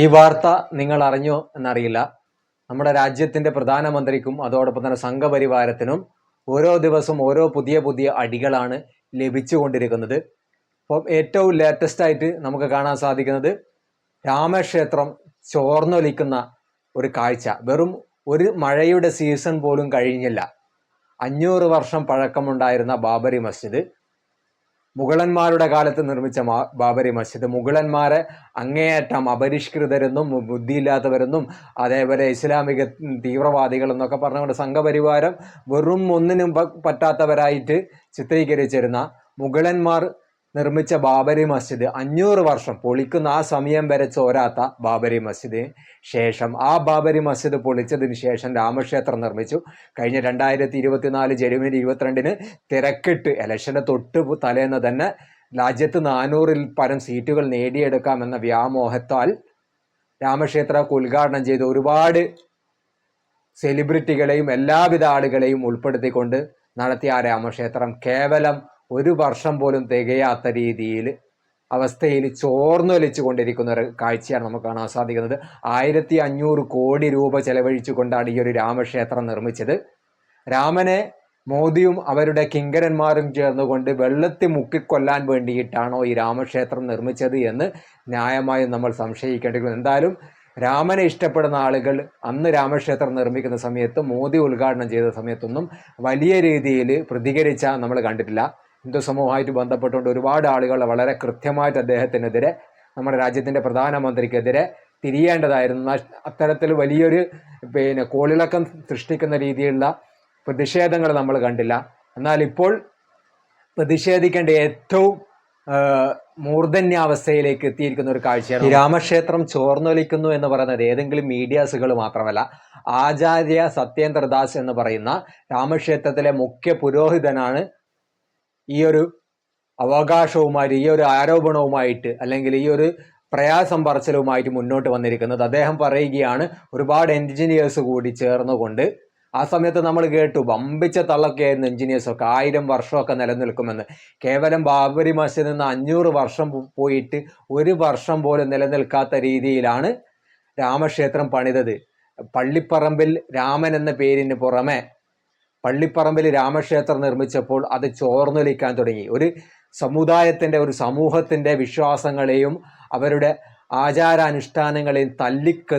ഈ വാർത്ത നിങ്ങൾ അറിഞ്ഞോ എന്നറിയില്ല. നമ്മുടെ രാജ്യത്തിന്റെ പ്രധാനമന്ത്രിക്കും അതോടൊപ്പം തന്നെ സംഘപരിവാരത്തിനും ഓരോ ദിവസവും ഓരോ പുതിയ പുതിയ അടികളാണ് ലഭിച്ചുകൊണ്ടിരിക്കുന്നത്. ഇപ്പം ഏറ്റവും ലേറ്റസ്റ്റ് ആയിട്ട് നമുക്ക് കാണാൻ സാധിക്കുന്നത് രാമക്ഷേത്രം ചോർന്നൊലിക്കുന്ന ഒരു കാഴ്ച. വെറും ഒരു മഴയുടെ സീസൺ പോലും കഴിഞ്ഞില്ല. അഞ്ഞൂറ് വർഷം പഴക്കമുണ്ടായിരുന്ന ബാബരി മസ്ജിദ്. മുഗളന്മാരുടെ കാലത്ത് നിർമ്മിച്ച ബാബരി മസ്ജിദ്. മുഗളന്മാരെ അങ്ങേയറ്റം അപരിഷ്കൃതരെന്നും ബുദ്ധിയില്ലാത്തവരെന്നും അതേപോലെ ഇസ്ലാമിക തീവ്രവാദികൾ എന്നൊക്കെ പറഞ്ഞുകൊണ്ട് സംഘപരിവാരം വെറും ഒന്നിനും പറ്റാത്തവരായിട്ട് ചിത്രീകരിച്ചിരുന്ന മുഗളന്മാർ നിർമ്മിച്ച ബാബരി മസ്ജിദ് അഞ്ഞൂറ് വർഷം പൊളിക്കുന്ന ആ സമയം വരെ ചോരാത്ത ബാബരി മസ്ജിദ്. ശേഷം ആ ബാബരി മസ്ജിദ് പൊളിച്ചതിന് ശേഷം രാമക്ഷേത്രം നിർമ്മിച്ചു. കഴിഞ്ഞ രണ്ടായിരത്തി ഇരുപത്തിനാല് ജനുവരി ഇരുപത്തിരണ്ടിന് തിരക്കിട്ട് ഇലക്ഷന് തൊട്ട് തലേന്ന് തന്നെ രാജ്യത്ത് നാനൂറിൽ പരം സീറ്റുകൾ നേടിയെടുക്കാമെന്ന വ്യാമോഹത്താൽ രാമക്ഷേത്ര ഉദ്ഘാടനം ചെയ്ത് ഒരുപാട് സെലിബ്രിറ്റികളെയും എല്ലാവിധ ആളുകളെയും ഉൾപ്പെടുത്തിക്കൊണ്ട് നടത്തിയ ആ രാമക്ഷേത്രം കേവലം ഒരു വർഷം പോലും തികയാത്ത രീതിയിൽ അവസ്ഥയിൽ ചോർന്നൊലിച്ചു കൊണ്ടിരിക്കുന്ന ഒരു കാഴ്ചയാണ് നമുക്ക് കാണാൻ സാധിക്കുന്നത്. ആയിരത്തി അഞ്ഞൂറ് കോടി രൂപ ചെലവഴിച്ചുകൊണ്ടാണ് ഈ ഒരു രാമക്ഷേത്രം നിർമ്മിച്ചത്. രാമനെ മോദിയും അവരുടെ കിങ്കരന്മാരും ചേർന്നുകൊണ്ട് വെള്ളത്തിൽ മുക്കിക്കൊല്ലാൻ വേണ്ടിയിട്ടാണോ ഈ രാമക്ഷേത്രം നിർമ്മിച്ചത് എന്ന് ന്യായമായും നമ്മൾ സംശയിക്കേണ്ടിയിരിക്കുന്നു. എന്തായാലും രാമനെ ഇഷ്ടപ്പെടുന്ന ആളുകൾ അന്ന് രാമക്ഷേത്രം നിർമ്മിക്കുന്ന സമയത്ത് മോദി ഉദ്ഘാടനം ചെയ്ത സമയത്തൊന്നും വലിയ രീതിയിൽ പ്രതികരിച്ച നമ്മൾ കണ്ടിട്ടില്ല. ഹിന്ദു സമൂഹമായിട്ട് ബന്ധപ്പെട്ടുകൊണ്ട് ഒരുപാട് ആളുകൾ വളരെ കൃത്യമായിട്ട് അദ്ദേഹത്തിനെതിരെ നമ്മുടെ രാജ്യത്തിന്റെ പ്രധാനമന്ത്രിക്കെതിരെ തിരിയേണ്ടതായിരുന്നു. അത്തരത്തിൽ വലിയൊരു പിന്നെ കോളിളക്കം സൃഷ്ടിക്കുന്ന രീതിയിലുള്ള പ്രതിഷേധങ്ങൾ നമ്മൾ കണ്ടില്ല. എന്നാൽ ഇപ്പോൾ പ്രതിഷേധിക്കേണ്ട ഏറ്റവും മൂർധന്യാവസ്ഥയിലേക്ക് എത്തിയിരിക്കുന്ന ഒരു കാഴ്ചയാണ് രാമക്ഷേത്രം ചോർന്നൊലിക്കുന്നു എന്ന് പറയുന്നത് ഏതെങ്കിലും മീഡിയാസുകൾ മാത്രമല്ല ആചാര്യ സത്യേന്ദ്രദാസ് എന്ന് പറയുന്ന രാമക്ഷേത്രത്തിലെ മുഖ്യ പുരോഹിതനാണ് ഈ ഒരു അവകാശവുമായിട്ട് ഈ ഒരു ആരോപണവുമായിട്ട് അല്ലെങ്കിൽ ഈ ഒരു പ്രയാസം പറച്ചിലുമായിട്ട് മുന്നോട്ട് വന്നിരിക്കുന്നത് അദ്ദേഹം പറയുകയാണ് ഒരുപാട് എൻജിനീയേഴ്സ് കൂടി ചേർന്നുകൊണ്ട് ആ സമയത്ത് നമ്മൾ കേട്ടു വമ്പിച്ച തള്ളൊക്കെയായിരുന്നു എഞ്ചിനീയേഴ്സൊക്കെ ആയിരം വർഷമൊക്കെ നിലനിൽക്കുമെന്ന്. കേവലം ബാബരി മസ്ജിദിൽ നിന്ന് അഞ്ഞൂറ് വർഷം പോയിട്ട് ഒരു വർഷം പോലും നിലനിൽക്കാത്ത രീതിയിലാണ് രാമക്ഷേത്രം പണിതത്. പള്ളിപ്പറമ്പിൽ രാമൻ എന്ന പേരിന് പുറമെ പള്ളിപ്പറമ്പിൽ രാമക്ഷേത്രം നിർമ്മിച്ചപ്പോൾ അത് ചോർന്നൊലിക്കാൻ തുടങ്ങി. ഒരു സമുദായത്തിന്റെ ഒരു സമൂഹത്തിന്റെ വിശ്വാസങ്ങളെയും അവരുടെ ആചാരാനുഷ്ഠാനങ്ങളെയും തല്ലിക്ക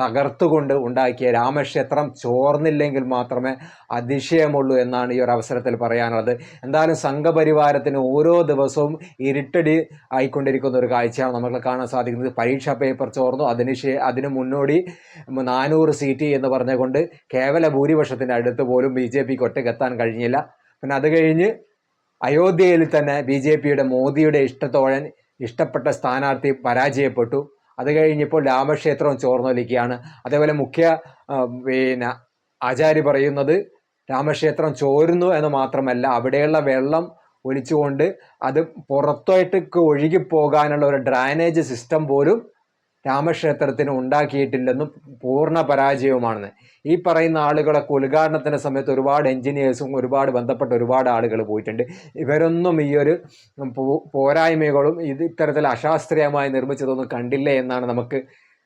തകർത്തുകൊണ്ട് ഉണ്ടാക്കിയ രാമക്ഷേത്രം ചോർന്നില്ലെങ്കിൽ മാത്രമേ അതിശയമുള്ളൂ എന്നാണ് ഈ ഒരു അവസരത്തിൽ പറയാനുള്ളത്. എന്തായാലും സംഘപരിവാരത്തിന് ഓരോ ദിവസവും ഇരുട്ടടി ആയിക്കൊണ്ടിരിക്കുന്ന ഒരു കാഴ്ചയാണ് നമുക്ക് കാണാൻ സാധിക്കുന്നത്. പരീക്ഷാ പേപ്പർ ചോർന്നു. അതിന് അതിന് മുന്നോടി നാനൂറ് സീറ്റ് എന്ന് പറഞ്ഞുകൊണ്ട് കേവല ഭൂരിപക്ഷത്തിന്റെ അടുത്ത് പോലും ബി ജെ പിക്ക് ഒറ്റക്കെത്താൻ കഴിഞ്ഞില്ല. പിന്നെ അത് കഴിഞ്ഞ് അയോധ്യയിൽ തന്നെ ബി ജെ പിയുടെ മോദിയുടെ ഇഷ്ടത്തോഴൻ ഇഷ്ടപ്പെട്ട സ്ഥാനാർത്ഥി പരാജയപ്പെട്ടു. അത് കഴിഞ്ഞപ്പോൾ രാമക്ഷേത്രവും ചോർന്നൊലിക്കുകയാണ്. അതേപോലെ മുഖ്യ പിന്നെ ആചാര്യ പറയുന്നത് രാമക്ഷേത്രം ചോരുന്നു എന്ന് മാത്രമല്ല അവിടെയുള്ള വെള്ളം ഒലിച്ചുകൊണ്ട് അത് പുറത്തോട്ടേക്ക് ഒഴുകിപ്പോകാനുള്ള ഒരു ഡ്രൈനേജ് സിസ്റ്റം പോലും രാമക്ഷേത്രത്തിന് ഉണ്ടാക്കിയിട്ടില്ലെന്നും പൂർണ പരാജയവുമാണെന്ന്. ഈ പറയുന്ന ആളുകളൊക്കെ ഉദ്ഘാടനത്തിന്റെ സമയത്ത് ഒരുപാട് എൻജിനീയേഴ്സും ഒരുപാട് ബന്ധപ്പെട്ട ഒരുപാട് ആളുകൾ പോയിട്ടുണ്ട്. ഇവരൊന്നും ഈ ഒരു പോരായ്മകളും ഇത് ഇത്തരത്തിൽ അശാസ്ത്രീയമായി നിർമ്മിച്ചതൊന്നും കണ്ടില്ല എന്നാണ് നമുക്ക്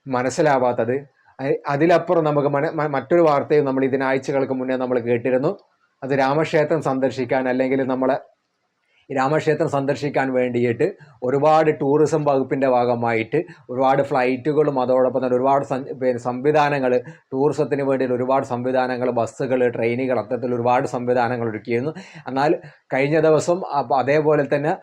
മനസ്സിലാവാത്തത്. അതിലപ്പുറം നമുക്ക് മറ്റൊരു വാർത്തയും നമ്മൾ ഇതിനാഴ്ചകൾക്ക് മുന്നേ നമ്മൾ കേട്ടിരുന്നു. അത് രാമക്ഷേത്രം സന്ദർശിക്കാൻ അല്ലെങ്കിൽ നമ്മളെ രാമക്ഷേത്രം സന്ദർശിക്കാൻ വേണ്ടിയിട്ട് ഒരുപാട് ടൂറിസം വകുപ്പിന്റെ ഭാഗമായിട്ട് ഒരുപാട് ഫ്ലൈറ്റുകളും അതോടൊപ്പം തന്നെ ഒരുപാട് പിന്നെ സംവിധാനങ്ങൾ ടൂറിസത്തിന് വേണ്ടി ഒരുപാട് സംവിധാനങ്ങൾ ബസ്സുകൾ ട്രെയിനുകൾ അത്തരത്തിൽ ഒരുപാട് സംവിധാനങ്ങൾ ഒരുക്കിയിരുന്നു. എന്നാൽ കഴിഞ്ഞ ദിവസം അതേപോലെ തന്നെ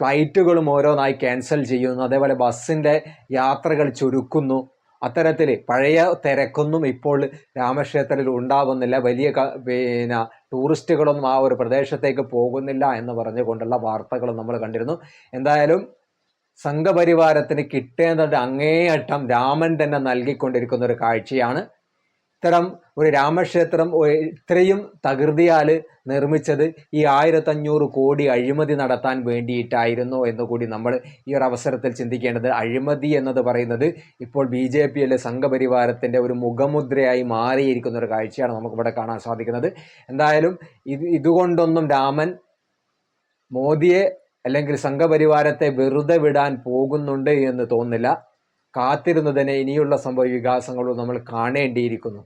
ഫ്ലൈറ്റുകളും ഓരോന്നായി ക്യാൻസൽ ചെയ്യുന്നു. അതേപോലെ ബസ്സിന്റെ യാത്രകൾ ചുരുക്കുന്നു. അത്തരത്തിൽ പഴയ തിരക്കൊന്നും ഇപ്പോൾ രാമക്ഷേത്രത്തിൽ ഉണ്ടാവുന്നില്ല. വലിയ പിന്നെ ടൂറിസ്റ്റുകളൊന്നും ആ ഒരു പ്രദേശത്തേക്ക് പോകുന്നില്ല എന്ന് പറഞ്ഞുകൊണ്ടുള്ള വാർത്തകൾ നമ്മൾ കണ്ടിരുന്നു. എന്തായാലും സംഘപരിവാരത്തിന് കിട്ടേണ്ടത് അങ്ങേയറ്റം രാമൻ തന്നെ നൽകിക്കൊണ്ടിരിക്കുന്ന ഒരു കാഴ്ചയാണ്. ഇത്തരം ഒരു രാമക്ഷേത്രം ഇത്രയും തകൃതിയാൽ നിർമ്മിച്ചത് ഈ ആയിരത്തഞ്ഞൂറ് കോടി അഴിമതി നടത്താൻ വേണ്ടിയിട്ടായിരുന്നു എന്ന് കൂടി നമ്മൾ ഈ ഒരു അവസരത്തിൽ ചിന്തിക്കേണ്ടത്. അഴിമതി എന്നത് പറയുന്നത് ഇപ്പോൾ ബി ജെ പി അല്ലെ സംഘപരിവാരത്തിന്റെ ഒരു മുഖമുദ്രയായി മാറിയിരിക്കുന്ന ഒരു കാഴ്ചയാണ് നമുക്കിവിടെ കാണാൻ സാധിക്കുന്നത്. എന്തായാലും ഇത് ഇതുകൊണ്ടൊന്നും രാമൻ മോദിയെ അല്ലെങ്കിൽ സംഘപരിവാരത്തെ വെറുതെ വിടാൻ പോകുന്നുണ്ട് എന്ന് തോന്നുന്നില്ല. കാത്തിരുന്ന് തന്നെ ഇനിയുള്ള സംഭവ വികാസങ്ങളും നമ്മൾ കാണേണ്ടിയിരിക്കുന്നു.